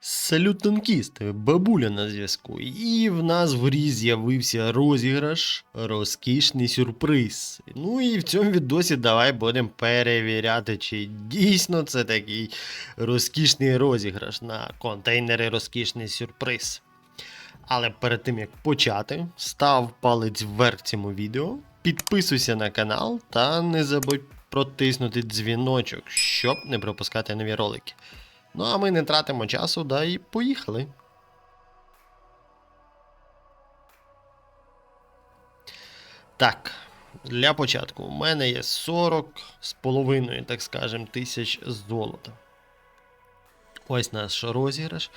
Салют танкіст, бабуля на зв'язку. І в нас в грі з'явився розіграш, розкішний сюрприз. Ну і в цьому відосі давай будемо перевіряти, чи дійсно це такий розкішний розіграш на контейнери розкішний сюрприз. Але перед тим як почати, став палець вверх цьому відео, підписуйся на канал та не забудь протиснути дзвіночок, щоб не пропускати нові ролики. Ну а ми не тратимо часу, да і поїхали. Так, для початку у мене є 40 з половиною, так скажем, тисяч золота. Ось наш розіграш.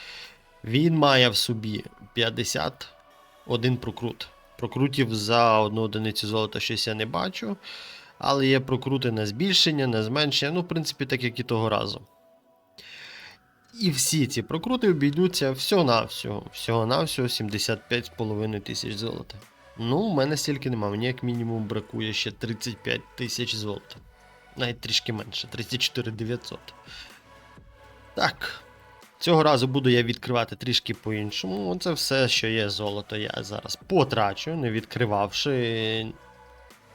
Він має в собі 51 прокрут. Прокрутів за одну одиницю золота щось я не бачу. Але є прокрути на збільшення, на зменшення. Ну, в принципі, так як і того разу. І всі ці прокрути обійдуться всього-навсього. Всього-навсього 75,5 тисяч золота. Ну, у мене стільки нема, мені як мінімум бракує ще 35 тисяч золота. Навіть трішки менше, 34 900. Так. Цього разу буду я відкривати трішки по-іншому. Це все, що є золото, я зараз потрачу, не відкривавши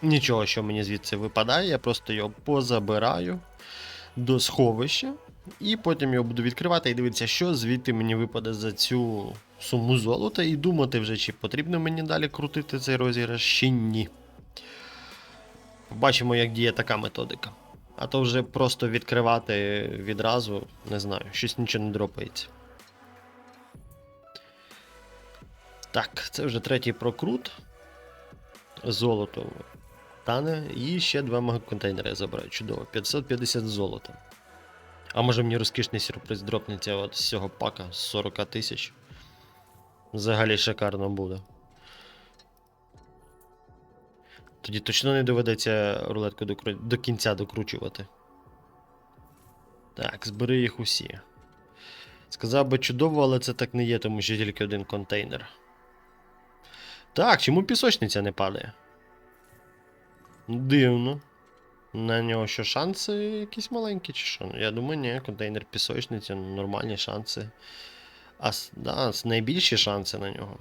нічого, що мені звідси випадає. Я просто його позабираю до сховища. І потім його буду відкривати і дивитися, що звідти мені випаде за цю суму золота, і думати вже, чи потрібно мені далі крутити цей розіграш, чи ні. Побачимо, як діє така методика. А то вже просто відкривати відразу, не знаю, щось нічого не дропається. Так, це вже третій прокрут. Золото тане. І ще два мегаконтейнери я забираю. Чудово. 550 золота. А може мені розкішний сюрприз дропнеться от з цього пака з 40 тисяч. Взагалі шикарно буде. Тоді точно не доведеться рулетку до, до кінця докручувати. Так, збери їх усі. Сказав би чудово, але це так не є, тому що тільки один контейнер. Так, чому пісочниця не падає? Дивно. На нього що шанси якісь маленькі, чи що? Ну, Я думаю, ні, контейнер пісочниці, ну, нормальні шанси. А да, найбільші шанси на нього.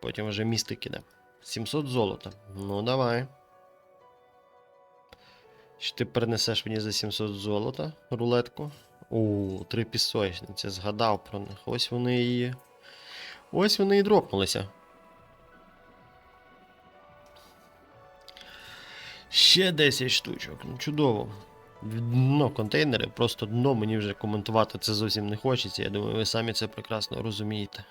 Потім вже містик іде. 700 золота. Ну, давай. Чи ти принесеш мені за 700 золота рулетку? У, три пісочниці. Згадав про них. Ось вони і. Ось вони і дропнулися. Ще 10 штучок. Ну, чудово. Дно контейнери, просто дно мені вже коментувати це зовсім не хочеться. Я думаю, ви самі це прекрасно розумієте.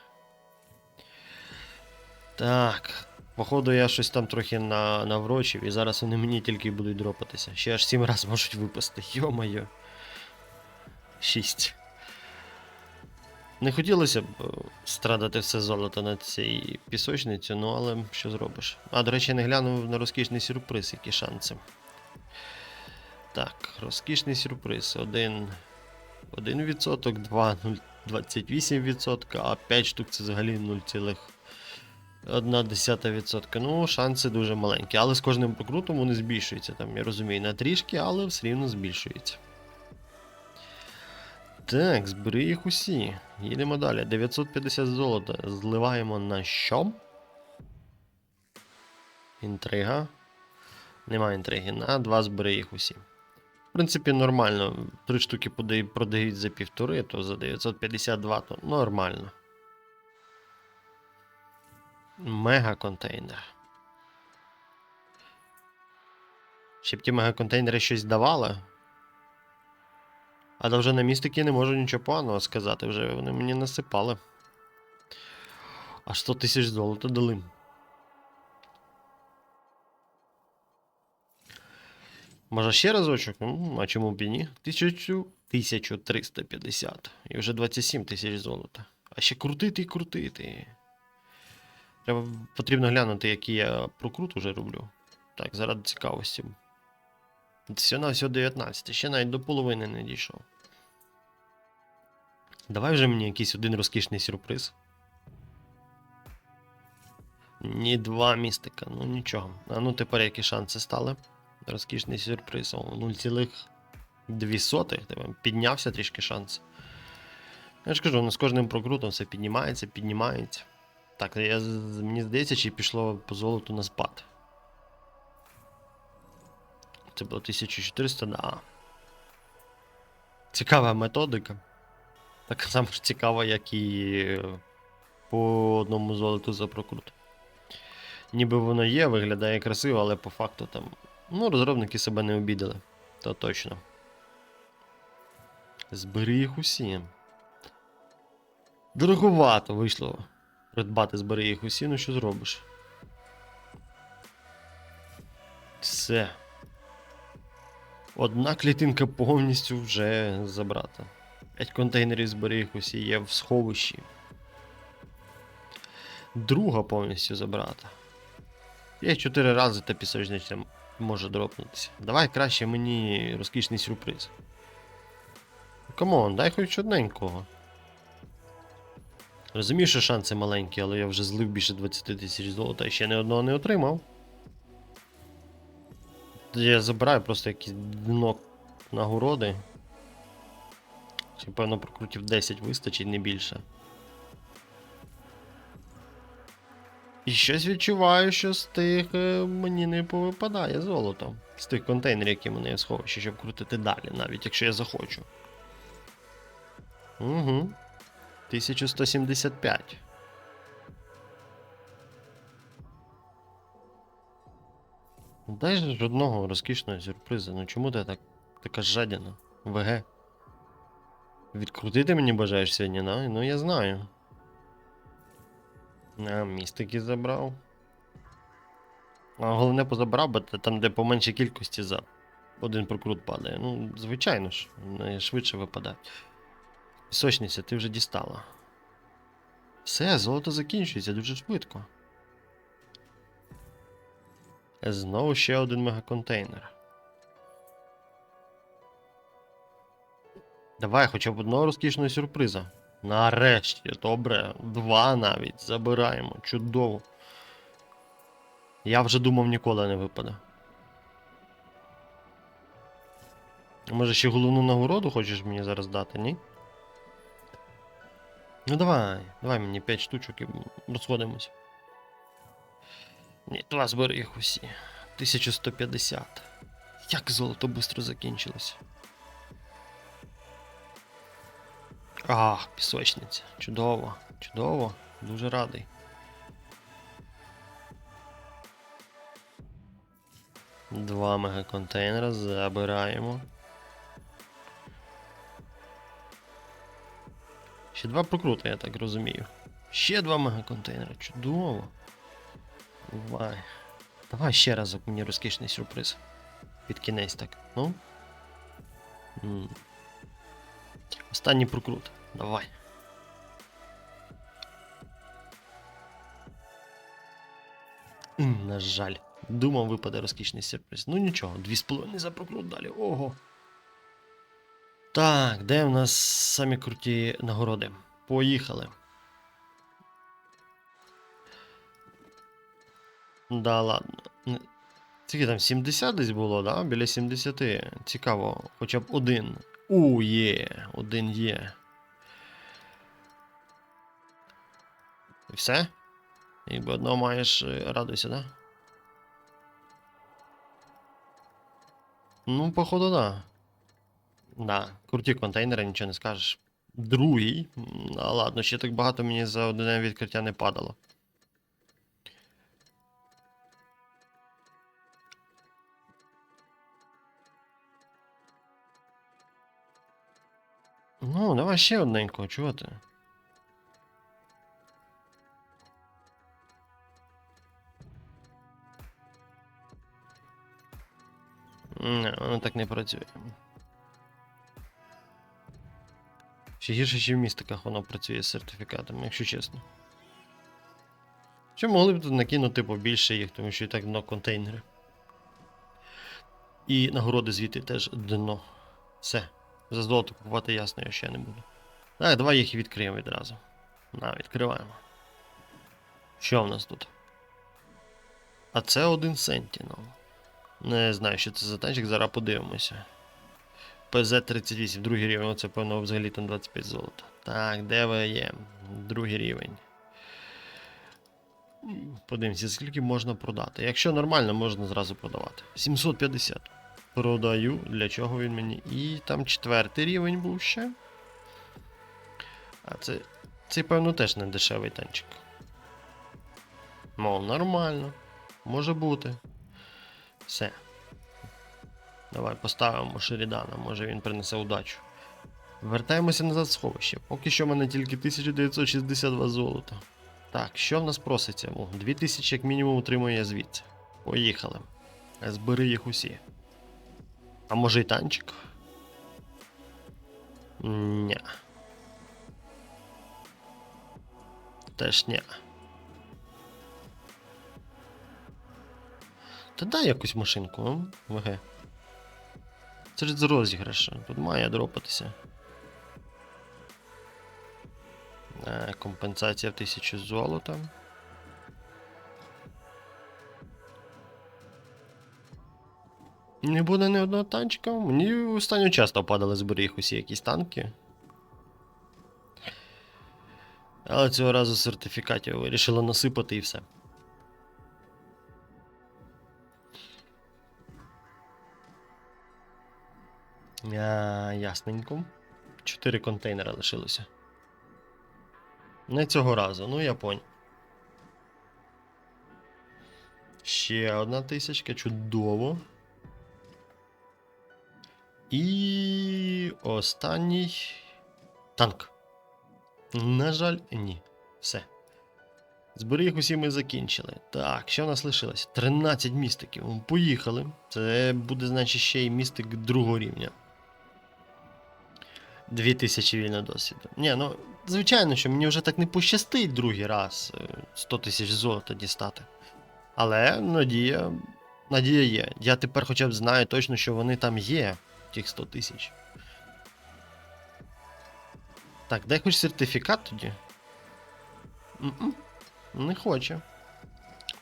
Так. Походу, я щось там трохи на, наврочив, і зараз вони мені тільки будуть дропатися. Ще аж 7 разів можуть випасти. Йо-моє. 6. Не хотілося б е, страдати все золото на цій пісочниці, ну але що зробиш. А, до речі, не глянув на розкішний сюрприз, які шанси. Так, розкішний сюрприз. 1, 1%, 2, 0,28%, а 5 штук це взагалі 0,1%. Ну, шанси дуже маленькі. Але з кожним прокрутом вони збільшуються. Там, я розумію, на трішки, але все рівно збільшуються. Так, збери їх усі. Їдемо далі. 950 золота. Зливаємо на що? Інтрига. Нема інтриги. На два збери їх усі. В принципі, нормально. Три штуки продають за півтори, то за 952 то нормально. Мега контейнер. Щоб ті мегаконтейнери щось давали. Але вже на містики не можу нічого поганого сказати, вже вони мені насипали. Аж 100 тисяч золота дали. Може ще разочок? Ну, а чому б і ні? 1000, 1350. І вже 27 тисяч золота. А ще крутити і крутити. Треба потрібно глянути, який я прокрут уже роблю. Так, заради цікавості. Все на все 19, ще навіть до половини не дійшов. Давай вже мені якийсь один розкішний сюрприз. Ні, два містика, ну нічого. А ну тепер які шанси стали? Розкішний сюрприз. О, 0,2. Тебе піднявся трішки шанс. Я ж кажу, воно з кожним прокрутом все піднімається, піднімається. Так, я, мені здається, чи пішло по золоту на спад. Це було 1400, да. Цікава методика. Так само ж цікава, як і е, по одному золоту за прокрут. Ніби воно є, виглядає красиво, але по факту там. Ну, розробники себе не обідали. То точно. Збери їх усі. Дороговато вийшло придбати збери їх усі, ну що зробиш? Все. Одна клітинка повністю вже забрата. 5 контейнерів збери їх усі є в сховищі. Друга повністю забрата. Є 4 рази та пісочниця може дропнутися. Давай краще мені розкішний сюрприз. Камон, дай хоч одненького. Розумію, що шанси маленькі, але я вже злив більше 20 тисяч золота і ще ні одного не отримав. Я забираю просто якісь дно нагороди. Ще, певно, прокрутів 10 вистачить, не більше. І щось відчуваю, що з тих е, мені не повипадає золото. З тих контейнерів, які мене є сховищі, щоб крутити далі, навіть якщо я захочу. Угу. 1175. Дай ж одного розкішного сюрпризу. Ну чому ти так така жадіна? ВГ. Відкрутити мені бажаєш сьогодні, на? Ну я знаю. А, містики забрав. А головне позабрав, бо там, де по меншій кількості за один прокрут падає. Ну, звичайно ж, швидше випадає. Пісочниця, ти вже дістала. Все, золото закінчується дуже швидко. Знову ще один мегаконтейнер. Давай хоча б одного розкішного сюрприза. Нарешті, добре, два навіть забираємо. Чудово. Я вже думав ніколи не випаде. Може ще головну нагороду хочеш мені зараз дати, ні? Ну давай, давай мені 5 штучок і розходимось. Ні, два збери їх усі. 1150. Як золото швидко закінчилось. Ах, пісочниця. Чудово, чудово, дуже радий. Два мегаконтейнера забираємо. Ще два прокрути, я так розумію. Ще два мегаконтейнери. Чудово. Давай. Давай ще разок мені розкішний сюрприз. Під кінець так. Ну. Останній прокрут. Давай. На жаль. Думав, випаде розкішний сюрприз. Ну нічого, дві з половиною за прокрут далі. Ого. Так, де в нас самі круті нагороди? Поїхали. Да, ладно. Скільки там 70 десь було, да? Біля 70. Цікаво, хоча б один. У, є, один є. І все? Якби одного маєш, е, радуйся, да? Ну, походу, да. Да, круті контейнери, нічого не скажеш. Другий. А ладно, ще так багато мені за одне відкриття не падало. Ну, давай ще одненького, чого ти? Не, воно так не працює. Ще гірше, ніж в містиках воно працює з сертифікатами, якщо чесно. Чи могли б тут накинути побільше їх, тому що і так дно контейнери. І нагороди звідти теж дно. Все. За золото купувати ясно, я ще не буду. Так, давай їх і відкриємо відразу. На, відкриваємо. Що в нас тут? А це один Sentinel. Не знаю, що це за танчик, зараз подивимося. ПЗ-38, другий рівень, оце, певно, взагалі там 25 золота. Так, де ви є? Другий рівень. Подивимося, скільки можна продати. Якщо нормально, можна зразу продавати. 750. Продаю. Для чого він мені? І там четвертий рівень був ще. А це. Цей, певно, теж не дешевий танчик. Мов, нормально. Може бути. Все. Давай поставимо Шерідана, може він принесе удачу. Вертаємося назад в сховище. Поки що в мене тільки 1962 золота. Так, що в нас проситься? О, 2000 як мінімум отримує звідси. Поїхали. Збери їх усі. А може й танчик? Ня. Теж ня. Та дай якусь машинку? ВГ. Це ж з розіграшу. Тут має дропатися. Е, компенсація в 1000 золота. Не буде ні одного танчика. Мені останньо часто падали з берег усі якісь танки. Але цього разу сертифікатів вирішили насипати і все. А, ясненько. Чотири контейнера лишилося. Не цього разу, ну я понял. Ще одна тисячка, чудово. І останній танк. На жаль, ні. Все. Зберіг усі ми закінчили. Так, що в нас лишилось? 13 містиків. Поїхали. Це буде, значить, ще й містик другого рівня. 2000 вільного досвіду. Ні, ну, звичайно, що мені вже так не пощастить другий раз е, 100 тисяч золота дістати. Але надія. Надія є. Я тепер хоча б знаю точно, що вони там є, тих 100 тисяч. Так, дай хоч сертифікат тоді. М-м, Не хоче.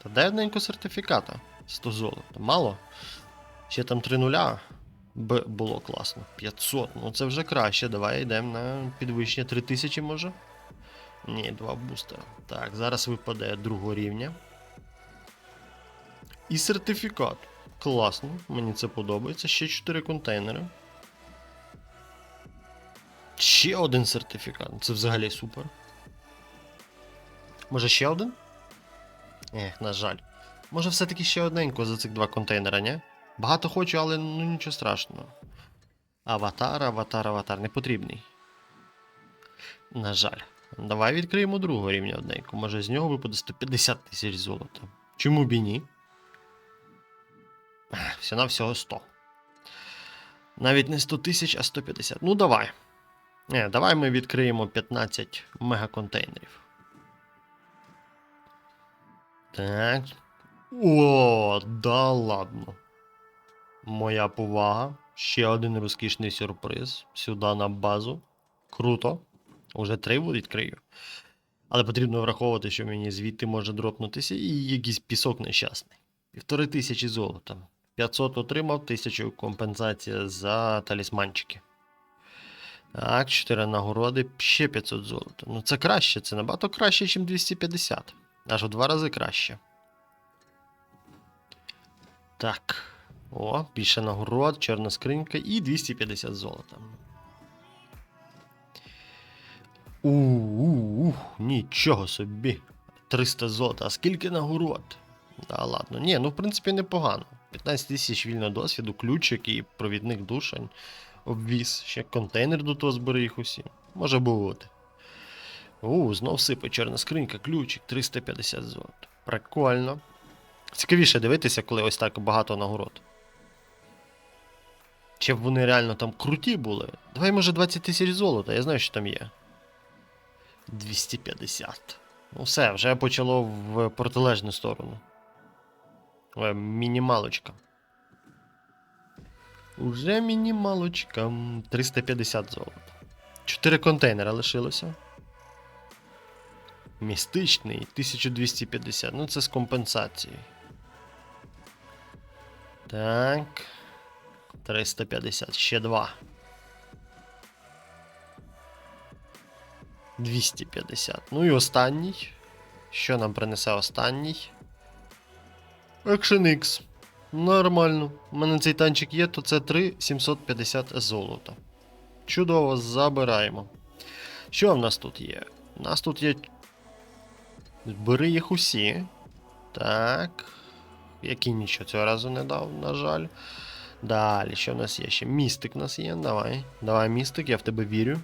Та дай одненько сертифіката. 100 золота. Мало. Ще там 3 нуля. Б було класно. 500. Ну це вже краще. Давай йдемо на підвищення 3000 може. Ні, два бустера. Так, зараз випаде другого рівня. І сертифікат. Класно, мені це подобається. Ще 4 контейнери. Ще один сертифікат. Це взагалі супер. Може ще один? Ех, на жаль. Може все-таки ще одненько за цих два контейнера, ні? Багато хочу, але ну нічого страшного. Аватар, аватар, аватар не потрібний. На жаль. Давай відкриємо другого рівня одненько. Може з нього випаде 150 тисяч золота. Чому б і ні? На всього 100. Навіть не 100 тисяч, а 150. Ну давай. Не, давай ми відкриємо 15 мегаконтейнерів. Так. О, да ладно. Моя повага. Ще один розкішний сюрприз. Сюди на базу. Круто. Уже три відкрию. Але потрібно враховувати, що мені звідти може дропнутися і якийсь пісок нещасний. Півтори тисячі золота. 500 отримав, 1000 компенсація за талісманчики. Так, 4 нагороди, ще 500 золота. Ну це краще, це набагато краще, ніж 250. Аж у два рази краще. Так. О, більше нагород, чорна скринька і 250 золота. Ух, нічого собі. 300 золота. А скільки нагород? Да ладно. Ні, ну в принципі непогано. 15 тисяч вільного досвіду, ключик і провідник душань. Обвіз. Ще контейнер до того зберіг усі. Може бути. У, знов сипе чорна скринька, ключик, 350 золота. Прикольно. Цікавіше дивитися, коли ось так багато нагород. Чи б вони реально там круті були? Давай, може, 20 тисяч золота, я знаю, що там є. 250. Ну все, вже почало в протилежну сторону. Э, е, мінімалочка. Уже мінімалочка. 350 золота. 4 контейнера лишилося. Містичний 1250. Ну це з компенсацією. Так. 350. Ще 2. 250. Ну і останній. Що нам принесе останній? Action X. Нормально. У мене цей танчик є, то це 3 750 золота. Чудово, забираємо. Що в нас тут є? У нас тут є. Бери їх усі. Так. Який нічого цього разу не дав, на жаль. Далі, що в нас є ще? Містик у нас є. Давай. Давай, містик, я в тебе вірю.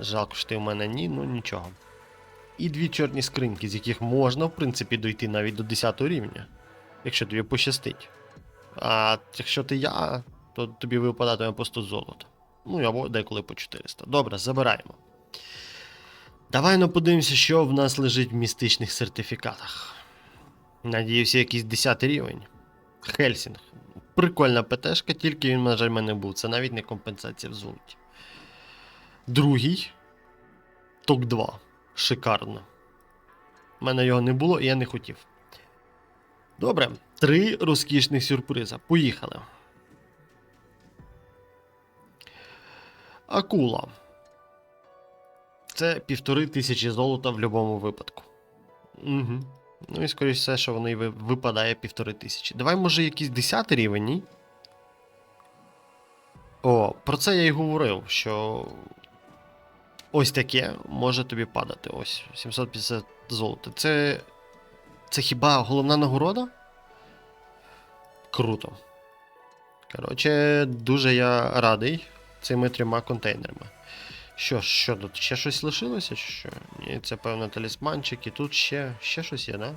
Жалко, що ти в мене ні, ну нічого. І дві чорні скриньки, з яких можна, в принципі, дойти навіть до 10 рівня. Якщо тобі пощастить. А якщо ти я, то тобі випадатиме по 100 золота. Ну або деколи по 400. Добре, забираємо. Давай ну подивимося, що в нас лежить в містичних сертифікатах. Надіюся, якийсь 10 рівень. Хельсінг. Прикольна ПТшка, тільки він, на жаль, мене був. Це навіть не компенсація в золоті. Другий. Ток 2. Шикарно. У мене його не було і я не хотів. Добре. Три розкішних сюрприза. Поїхали. Акула. Це півтори тисячі золота в будь-якому випадку. Угу. Ну і скоріш все, що воно і випадає півтори тисячі. Давай, може, якийсь 10 рівень? О, про це я й говорив, що ось таке може тобі падати. Ось, 750 золота. Це. Це хіба головна нагорода? Круто. Коротше, дуже я радий цими трьома контейнерами. Що, ж, що тут? Ще щось лишилося? Чи що? Ні, це певно талісманчик, і тут ще, ще щось є, да?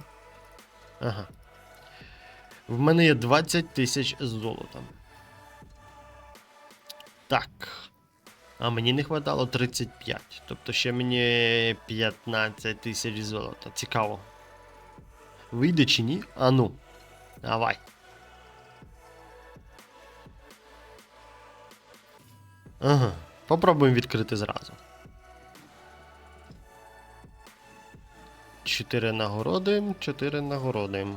Ага. В мене є 20 тисяч золота. Так. А мені не хватало 35. Тобто ще мені 15 тисяч золота. Цікаво. Вийде чи ні? А ну. Давай. Ага. Попробуємо відкрити зразу. Чотири нагороди, чотири нагороди.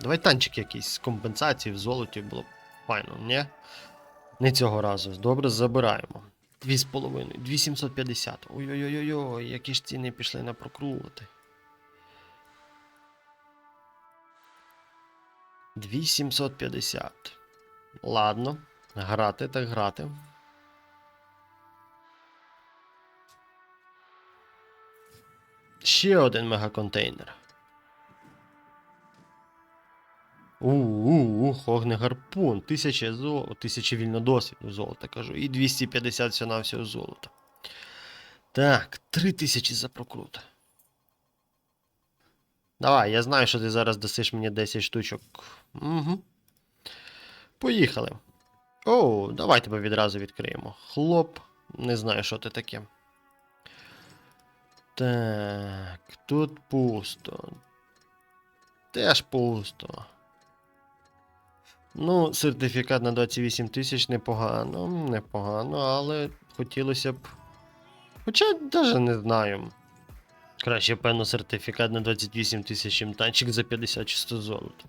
Давай танчик якийсь з компенсації в золоті було б файно, ні? Не цього разу. Добре, забираємо. Дві з половиною, 2750. Ой-ой-ой, які ж ціни пішли на прокрувати. 2750. Ладно, грати так грати. Ще один мегаконтейнер. У-у-у, огне гарпун, тисяча золота, тисяча вільно досвіду золота кажу, і 250 всього навсього золота. Так, 3000 за прокрут. Давай, я знаю, що ти зараз дасиш мені 10 штучок. Угу. Поїхали. О, давай тебе відразу відкриємо. Хлоп, не знаю, що це таке. Так, тут пусто. Теж пусто. Ну, сертифікат на 28 тисяч непогано, непогано, але хотілося б. Хоча навіть не знаю. Краще, певно, сертифікат на 28 тисяч, чим танчик за 50 чи 100 золота.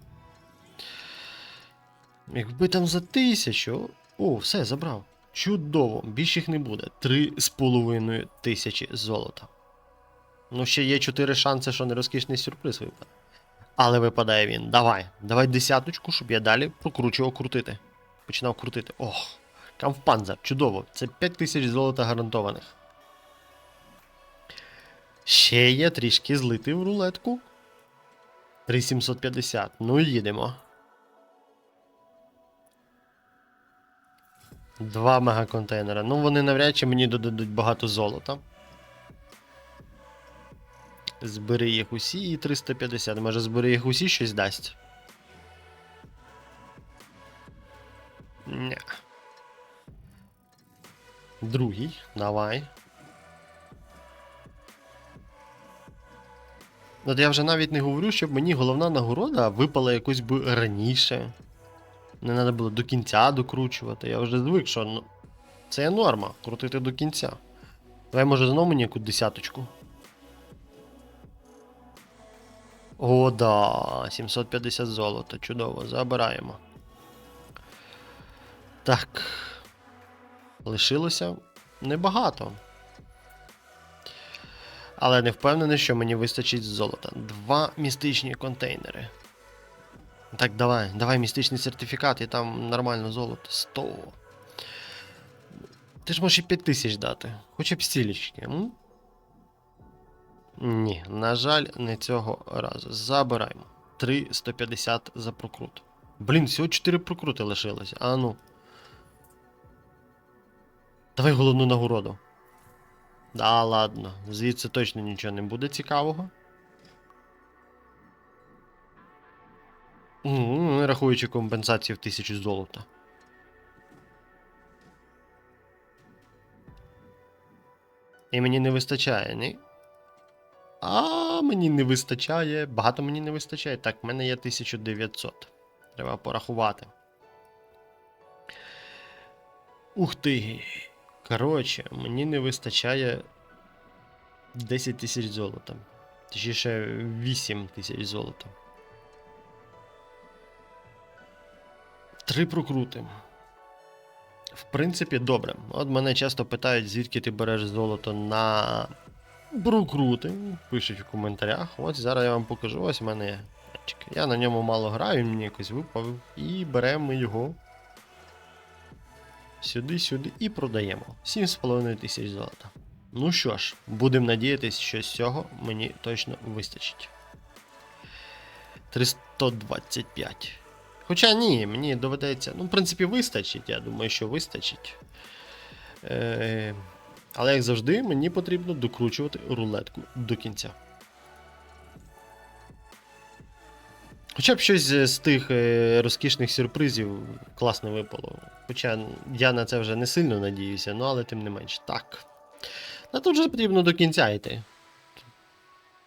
Якби там за тисячу. О, все, забрав. Чудово, більше їх не буде. 3,5 тисячі золота. Ну, ще є 4 шанси, що нерозкішний сюрприз випаде. Але випадає він. Давай. Давай десяточку, щоб я далі прокручував крутити. Починав крутити. Ох, камфпанзер, чудово. Це 5 тисяч золота гарантованих. Ще є трішки злити в рулетку. 3750. Ну їдемо. Два мегаконтейнера. Ну, вони навряд чи мені додадуть багато золота. Збери їх усі і 350. Може збери їх усі щось дасть. Ня. Другий, давай. От я вже навіть не говорю, щоб мені головна нагорода випала якось би раніше. Не треба було до кінця докручувати. Я вже звик, що ну, це є норма, крутити до кінця. Давай, може, знову мені яку десяточку. О, да, 750 золота, чудово, забираємо. Так. Лишилося небагато. Але не впевнений, що мені вистачить золота. Два містичні контейнери. Так, давай, давай містичний сертифікат, і там нормально золото. 100. Ти ж можеш і 5 тисяч дати. Хоча б стілечки, м? Ні, на жаль, не цього разу. Забираємо. 350 за прокрут. Блін, всього 4 прокрути лишилося. А ну. Давай головну нагороду. Да, ладно. Звідси точно нічого не буде цікавого. М, Рахуючи компенсацію в 1000 золота. І мені не вистачає, ні? А мені не вистачає. Багато мені не вистачає. Так, в мене є 1900. Треба порахувати. Ух ти. Коротше, мені не вистачає 10 тисяч золота. Точніше, 8 тисяч золота. Три прокрути. В принципі, добре. От мене часто питають, звідки ти береш золото на прокрути. Пишуть в коментарях. Ось зараз я вам покажу. Ось в мене. Я на ньому мало граю, він мені якось випав. І беремо його. Сюди, сюди і продаємо. 7,5 тисяч золота. Ну що ж, будемо надіятися, що з цього мені точно вистачить. 325. Хоча ні, мені доведеться. Ну, в принципі, вистачить. Я думаю, що вистачить. Е, але, як завжди, мені потрібно докручувати рулетку до кінця. Хоча б щось з тих е, розкішних сюрпризів класно випало. Хоча я на це вже не сильно надіюся, ну але тим не менш. Так. А тут же потрібно до кінця йти.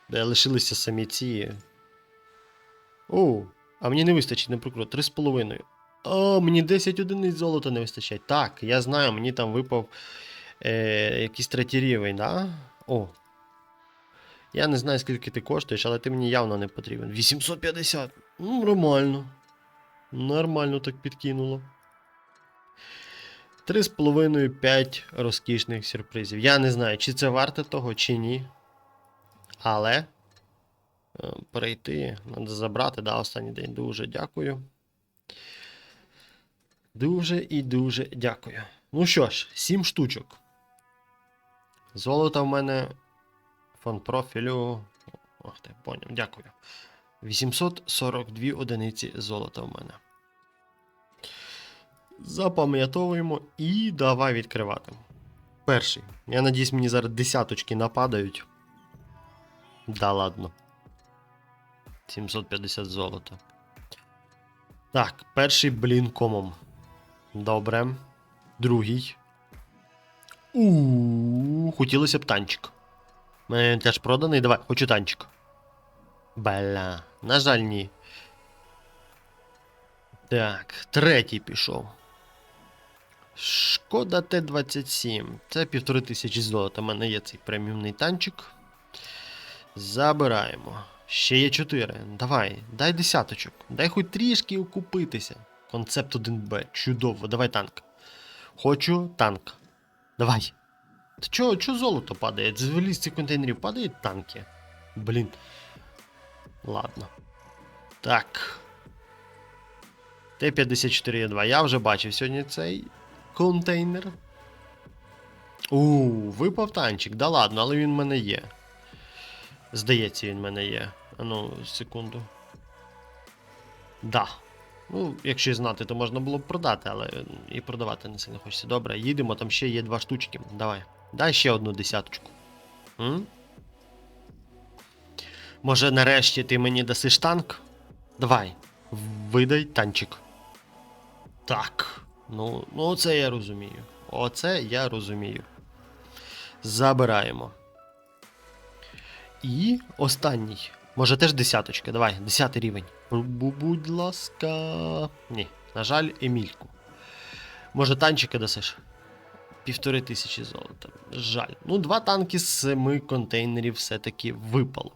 Де лишилися самі ці. О, а мені не вистачить, прокрут. 3,5. О, мені 10 одиниць золота не вистачає. Так, я знаю, мені там випав е, якийсь третій рівень, да? О. Я не знаю, скільки ти коштуєш, але ти мені явно не потрібен. 850. Ну, нормально. Нормально так підкинуло. 3,5-5 розкішних сюрпризів. Я не знаю, чи це варте того, чи ні. Але. е, Перейти, треба забрати, да, останній день. Дуже дякую. Дуже і дуже дякую. Ну що ж, 7 штучок. Золото в мене. Фон профілю. Ох ти, поняв, дякую. 842 одиниці золота в мене. Запам'ятовуємо і давай відкривати. Перший. Я надіюсь, мені зараз десяточки нападають. Да ладно. 750 золота. Так, перший блін комом. Добре. Другий. Хотілося б танчик. Мене теж проданий. Давай, хочу танчик. Бля, на жаль, ні. Так, третій пішов. Шкода Т-27. Це півтори тисячі золота. У мене є цей преміумний танчик. Забираємо. Ще є 4. Давай, дай десяточок. Дай хоч трішки окупитися. Концепт 1Б. Чудово, давай танк. Хочу танк. Давай. Та чого, чого золото падає? З виліз контейнерів падають танки. Блін. Ладно. Так. Т-54Е2. Я вже бачив сьогодні цей контейнер. У, випав танчик. Да ладно, але він в мене є. Здається, він в мене є. Ану, секунду. Да. Ну, якщо знати, то можна було б продати, але і продавати не сильно хочеться. Добре, їдемо, там ще є два штучки. Давай. Дай ще одну десяточку. М? Може, нарешті ти мені дасиш танк? Давай. Видай танчик. Так. Ну, ну оце я розумію. Оце я розумію. Забираємо. І останній. Може теж десяточка. Давай, десятий рівень. Будь ласка. Ні, на жаль, Емільку. Може, танчика дасиш? Півтори тисячі золота. Жаль. Ну, два танки з семи контейнерів все-таки випало.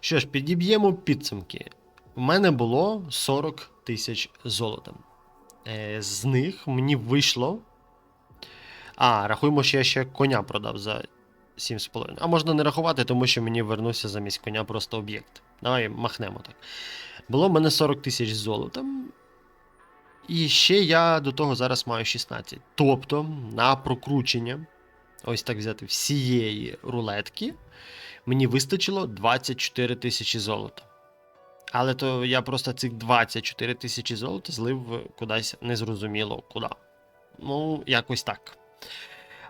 Що ж, підіб'ємо підсумки. У мене було 40 тисяч золота. Е, з них мені вийшло. А, рахуємо, що я ще коня продав за 7,5. А можна не рахувати, тому що мені вернувся замість коня просто об'єкт. Давай махнемо так. Було в мене 40 тисяч золота. І ще я до того зараз маю 16. Тобто, на прокручення, ось так взяти всієї рулетки, мені вистачило 24 тисячі золота. Але то я просто цих 24 тисячі золота злив кудись незрозуміло куди. Ну, якось так.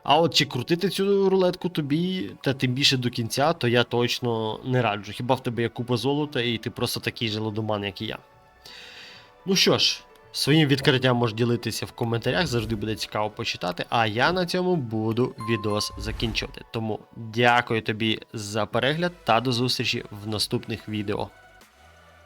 А от чи крутити цю рулетку тобі, та тим більше до кінця, то я точно не раджу. Хіба в тебе є купа золота, і ти просто такий же лодоман, як і я. Ну що ж, своїм відкриттям можеш ділитися в коментарях, завжди буде цікаво почитати. А я на цьому буду відос закінчувати. Тому дякую тобі за перегляд та до зустрічі в наступних відео.